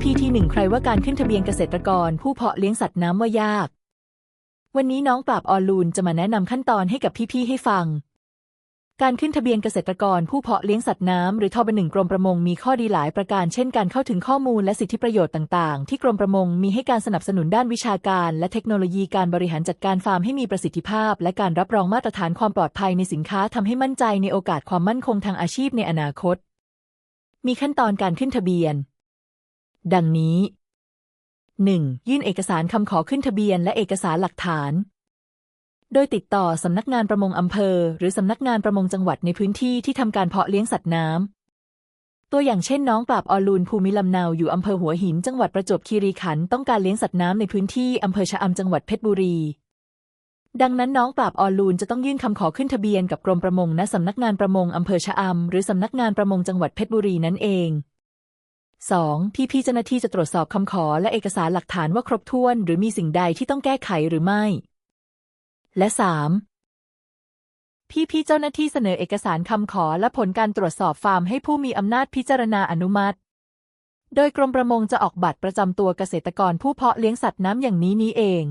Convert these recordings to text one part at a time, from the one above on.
EP ที่หนึ่งใครว่าการขึ้นทะเบียนเกษตรกร ผู้เพาะเลี้ยงสัตว์น้ำว่ายาก วันนี้น้องปราบออลูนจะมาแนะนำขั้นตอนให้กับพี่ๆให้ฟัง การขึ้นทะเบียนเกษตรกร ผู้เพาะเลี้ยงสัตว์น้ำหรือทบหนึ่งกรมประมงมีข้อดีหลายประการ เช่นการเข้าถึงข้อมูลและสิทธิประโยชน์ต่างๆ ที่กรมประมงมีให้การสนับสนุนด้านวิชาการ และเทคโนโลยีการบริหารจัดการฟาร์มให้มีประสิทธิภาพ และการรับรองมาตรฐานความปลอดภัยในสินค้าทำให้มั่นใจในโอกาสความมั่นคงทางอาชีพในอนาคต มีขั้นตอนการขึ้นทะเบียน ดังนี้ 1. ยื่นเอกสารคำขอขึ้นทะเบียนและเอกสารหลักฐาน โดยติดต่อสำนักงานประมงอำเภอ หรือสำนักงานประมงจังหวัดในพื้นที่ที่ทำการเพาะเลี้ยงสัตว์น้ำ ตัวอย่างเช่นน้องปราบออลูนภูมิลำเนาอยู่อำเภอหัวหิน จังหวัดประจวบคีรีขันธ์ต้องการเลี้ยงสัตว์น้ำในพื้นที่อำเภอชะอำจังหวัดเพชรบุรี ดังนั้นน้องปราบออลูนจะต้องยื่นคำขอขึ้นทะเบียนกับกรมประมงณสำนักงานประมงอำเภอชะอำหรือสำนักงานประมงจังหวัดเพชรบุรีนั่นเอง 2. พี่พี่เจ้าหน้าที่จะตรวจสอบคำขอและเอกสารหลักฐานว่าครบถ้วน หรือมีสิ่งใดที่ต้องแก้ไขหรือไม่ และ 3. พี่พี่เจ้าหน้าที่เสนอเอกสารคำขอและผลการตรวจสอบฟาร์มให้ผู้มีอำนาจพิจารณาอนุมัติ โดยกรมประมงจะออกบัตรประจำตัวเกษตรกรผู้เพาะเลี้ยงสัตว์น้ำอย่างนี้นี้เอง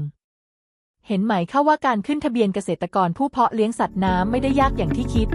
เห็นไหมเข้าว่าการขึ้นทะเบียนเกษตรกรผู้เพาะเลี้ยงสัตว์น้ำไม่ได้ยากอย่างที่คิด